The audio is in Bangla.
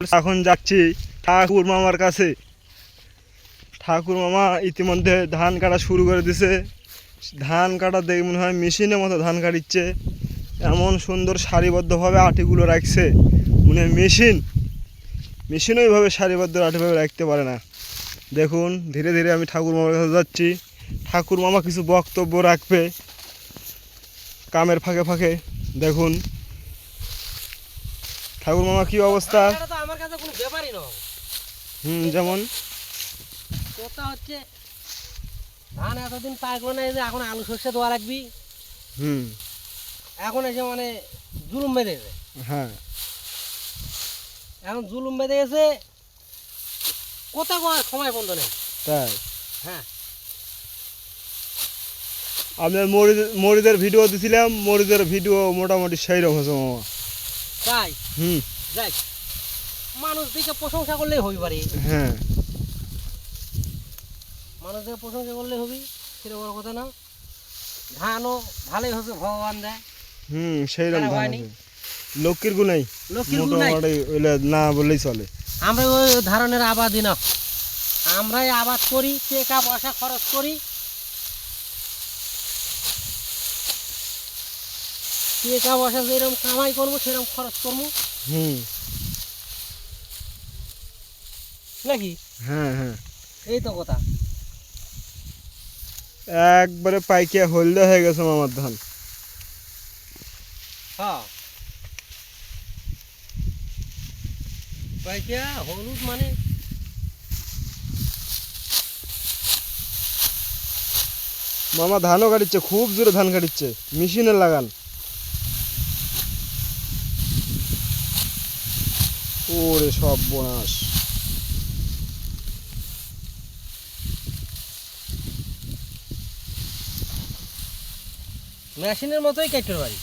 এখন যাচ্ছি ঠাকুর মামার কাছে। ঠাকুর মামা ইতিমধ্যে ধান কাটা শুরু করে দিছে। ধান কাটা দেখে মনে হয় মেশিনের মতো ধান কাটিচ্ছে। এমন সুন্দর সারিবদ্ধভাবে আটিগুলো রাখছে। মনে হয় মেশিন। মেশিন ওইভাবে সারিবদ্ধ আটিভাবে রাখতে পারে না। দেখুন, ধীরে ধীরে আমি ঠাকুর মামার কাছে যাচ্ছি। ঠাকুর মামা কিছু বক্তব্য রাখবে। কামের ফাঁকে ফাঁকে। দেখুন। ঠাকুর মামা কি অবস্থা? কোনো ব্যাপারই নয় হুম যেমন? কথা হচ্ছে ধান এতদিন পাকবে না যে এখন আলু সর্ষে দেওয়া লাগবি। হুম। এখন এসে মানে জুলুম বেঁধেছে হ্যাঁ। এখন জুলুম বেঁধে গেছে কোথা কোয়ার সময় বন্ধ নেই। তাই? হ্যাঁ। আপনার মরিদ মরিদের ভিডিও দিছিলাম মরিদের ভিডিও মোটামুটি সেই রকম হয়েছে মামা। তাই? হুম। যাই। মানুষ দিকে প্রশংসা করলেই হবি পারে হ্যাঁ। মানুষ দিকে প্রশংসা করলে হবি সেটা বড় কথা না। ধানও ভালোই হচ্ছে ভগবান দেয়। হুম সেই রকম ধান লক্ষ্মীর গুণাই লক্ষ্মীর না বললেই চলে। আমরা ওই ধরনের আবাদই না। আমরাই আবাদ করি টাকা পয়সা খরচ করি। টাকা পয়সা যেরকম কামাই করব সেরকম খরচ করব। হুম। নাকি? হ্যাঁ হ্যাঁ। এই তো কথা। একবারে পাইকিয়া হলদে হয়ে গেছে মামার ধান। হ্যাঁ। পাইকা হলুদ মানে? মামা ধানও কাটিচ্ছে খুব জোরে ধান কাটিচ্ছে মেশিনের লাগান। ওরে সব বোনাস মেশিনের মতোই কেটে পারি